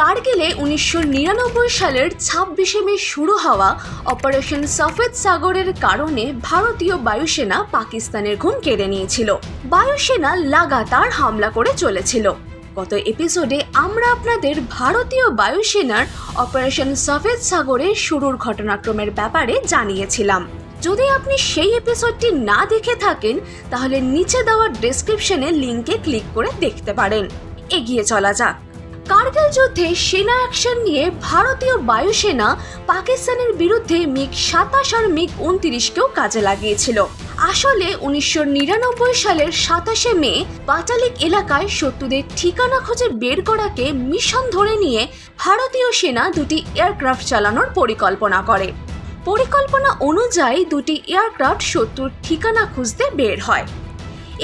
কার্গিলে উনিশশো নিরানব্বই সালের ছাব্বিশে মে শুরু হওয়া অপারেশন সফেদ সাগরের কারণে ভারতীয় বায়ুসেনা পাকিস্তানের ঘুম কেড়ে নিয়েছিল। বায়ুসেনা লাগাতার হামলা করে চলেছিল। গত এপিসোডে আমরা আপনাদের ভারতীয় বায়ুসেনার অপারেশন সফেদ সাগরের শুরুর ঘটনাক্রমের ব্যাপারে জানিয়েছিলাম। যদি আপনি সেই এপিসোডটি না দেখে থাকেন, তাহলে নিচে দেওয়া ডেসক্রিপশনে লিংকে ক্লিক করে দেখতে পারেন। এগিয়ে চলা যাক। কার্গিল যুদ্ধে সেনা অ্যাকশন নিয়ে ভারতীয় বায়ুসেনা পাকিস্তানের বিরুদ্ধে মিগ সাতাশ আর মিগ উনত্রিশকেও কাজে লাগিয়েছিল। আসলে উনিশশো নিরানব্বই সালের সাতাশে মে পাটালিক এলাকায় শত্রুদের ঠিকানা খুঁজে বের করাকে মিশন ধরে নিয়ে ভারতীয় সেনা দুটি এয়ারক্রাফট চালানোর পরিকল্পনা করে। পরিকল্পনা অনুযায়ী দুটি এয়ারক্রাফট শত্রুর ঠিকানা খুঁজতে বের হয়।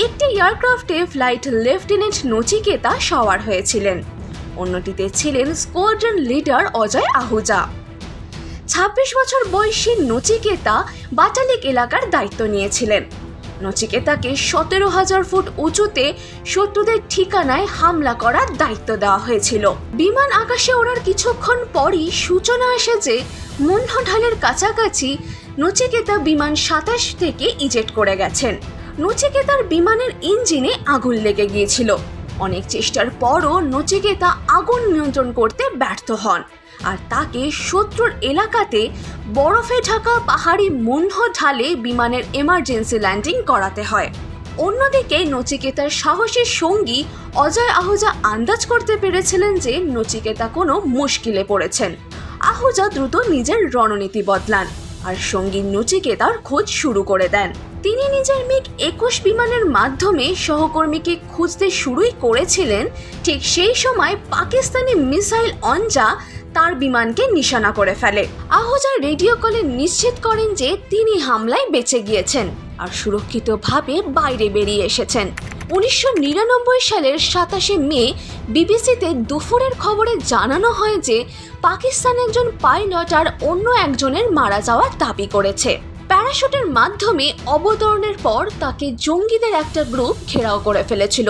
একটি এয়ারক্রাফটে ফ্লাইট লেফটেন্যান্ট নচিকেতা সওয়ার হয়েছিলেন। অন্যটিতে ছিলেন স্কোয়াড্রন লিডার অজয় আহুজা। ছাব্বিশ বছর বয়সী নচিকেতা বাটালিক এলাকার দায়িত্ব নিয়েছিলেন। নচিকেতাকে সতেরো হাজার ফুট উঁচুতে শত্রুদের ঠিকানায় হামলা করার দায়িত্ব দেওয়া হয়েছিল। বিমান আকাশে ওড়ার কিছুক্ষণ পরই সূচনা আসে যে ঢালের কাছাকাছি নচিকেতা বিমান সাতাশ থেকে ইজেক্ট করে গেছেন। নচিকেতার বিমানের ইঞ্জিনে আগুন লেগে গিয়েছিল। অনেক চেষ্টার পরও নচিকেতা আগুন নিয়ন্ত্রণ করতে ব্যর্থ হন। আর তাকে শত্রুর এলাকাতে বরফে ঢাকা পাহাড়ি মুন্ড ঢালে বিমানের এমার্জেন্সি ল্যান্ডিং করাতে হয়। অন্যদিকে নচিকেতার সাহসী সঙ্গী অজয় আহুজা আন্দাজ করতে পেরেছিলেন যে নচিকেতা কোনো মুশকিলে পড়েছেন। আহুজা দ্রুত নিজের রণনীতি বদলান আর সঙ্গী নচিকেতার খোঁজ শুরু করে দেন। তিনি নিজের মিগ একুশ বিমানের মাধ্যমে সহকর্মীকে খুঁজতে শুরুই করেছিলেন, ঠিক সেই সময় পাকিস্তানি মিসাইল অঞ্জা তার বিমানকে নিশানা করে ফেলে। আহজা রেডিও কলে নিশ্চিত করেন যে তিনি হামলায় বেঁচে গিয়েছেন আর সুরক্ষিতভাবে বাইরে বেরিয়ে এসেছেন। উনিশশো নিরানব্বই সালের সাতাশে মে, বিবিসিতে দুপুরের খবরে জানানো হয় যে পাকিস্তান একজন পাইলট আর অন্য একজনের মারা যাওয়ার দাবি করেছে। প্যারাশুটের মাধ্যমে অবতরণের পর তাকে জঙ্গিদের একটা গ্রুপ ঘেরাও করে ফেলেছিল,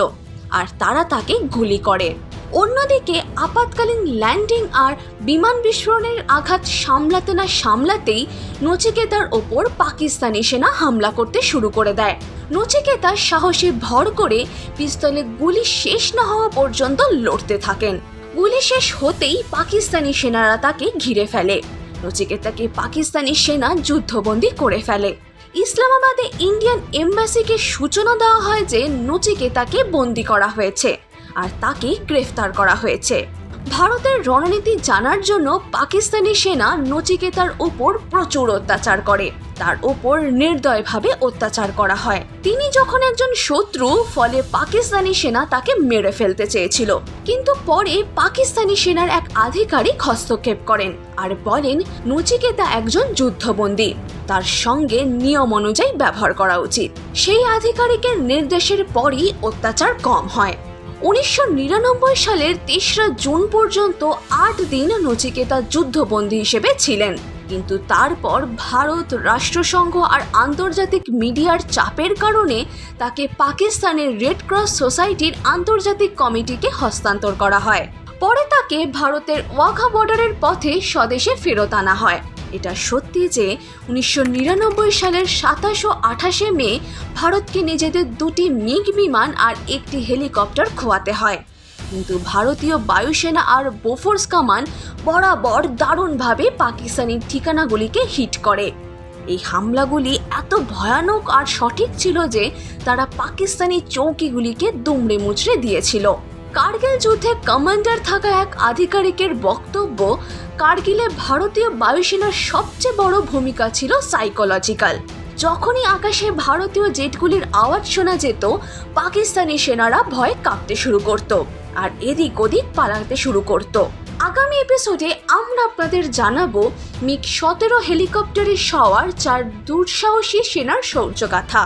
আর তারা তাকে গুলি করে। অন্যদিকে আপাতকালীন ল্যান্ডিং আর বিমান বিস্ফোরণের আঘাত সামলাতে না সামলাতেই নচিকেতার ওপর পাকিস্তানি সেনা হামলা করতে শুরু করে দেয়। নচিকেতা সাহসে ভর করে পিস্তলে গুলি শেষ না হওয়া পর্যন্ত লড়তে থাকেন। গুলি শেষ হতেই পাকিস্তানি সেনারা তাকে ঘিরে ফেলে। নচিকেতাকে পাকিস্তানি সেনা যুদ্ধবন্দী করে ফেলে। ইসলামাবাদে ইন্ডিয়ান এম্বাসিকে সূচনা দেওয়া হয় যে নচিকেতাকে বন্দি করা হয়েছে, আর তাকে গ্রেফতার করা হয়েছে। ভারতের রণনীতি জানার জন্য পাকিস্তানি সেনা নচিকেতার উপর প্রচুর অত্যাচার করে। তার উপর নির্দয়ভাবে অত্যাচার করা হয়। তিনি যখন একজন শত্রু, ফলে পাকিস্তানি সেনা তাকে মেরে ফেলতে চেয়েছিল। কিন্তু পরে পাকিস্তানি সেনার এক আধিকারিক হস্তক্ষেপ করেন আর বলেন, নচিকেতা একজন যুদ্ধবন্দী। তার সঙ্গে নিয়ম অনুযায়ী ব্যবহার করা উচিত। সেই আধিকারিকের নির্দেশের পরই অত্যাচার কম হয়। উনিশশো নিরানব্বই সালের তেসরা জুন পর্যন্ত আট দিন নচিকেতা যুদ্ধবন্দী হিসেবে ছিলেন। কিন্তু তারপর ভারত রাষ্ট্রসংঘ আর আন্তর্জাতিক মিডিয়ার চাপের কারণে তাকে পাকিস্তানের রেড ক্রস সোসাইটির আন্তর্জাতিক কমিটিকে হস্তান্তর করা হয়। পরে তাকে ভারতের ওয়াঘা বর্ডারের পথে স্বদেশে ফেরত আনা হয়। এটা সত্যি যে উনিশশো নিরানব্বই সালের সাতাশো আঠাশে মে ভারতকে নিজেদের দুটি মিগ বিমান আর একটি হেলিকপ্টার খোয়াতে হয়। কিন্তু ভারতীয় বায়ুসেনা আর বোফোর্স কামান বরাবর দারুণভাবে পাকিস্তানি ঠিকানাগুলিকে হিট করে। এই হামলাগুলি এত ভয়ানক আর সঠিক ছিল যে তারা পাকিস্তানি চৌকিগুলিকে দুমড়ে মুচড়ে দিয়েছিল। কার্গিল যুদ্ধে কমান্ডার থাকা এক আধিকারিকের বক্তব্য, কার্গিলে ভারতীয় বায়ুসেনার সবচেয়ে বড় ভূমিকা ছিল সাইকোলজিক্যাল যখনই আকাশে ভারতীয় জেটগুলির আওয়াজ শোনা যেত, পাকিস্তানি সেনারা ভয়ে কাঁপতে শুরু করত আর এদিক ওদিক পালাতে শুরু করত। আগামী এপিসোডে আমরা আপনাদের জানাব মিক সতেরো হেলিকপ্টারে সওয়ার চার দুঃসাহসী সেনার শৌর্যগাথা।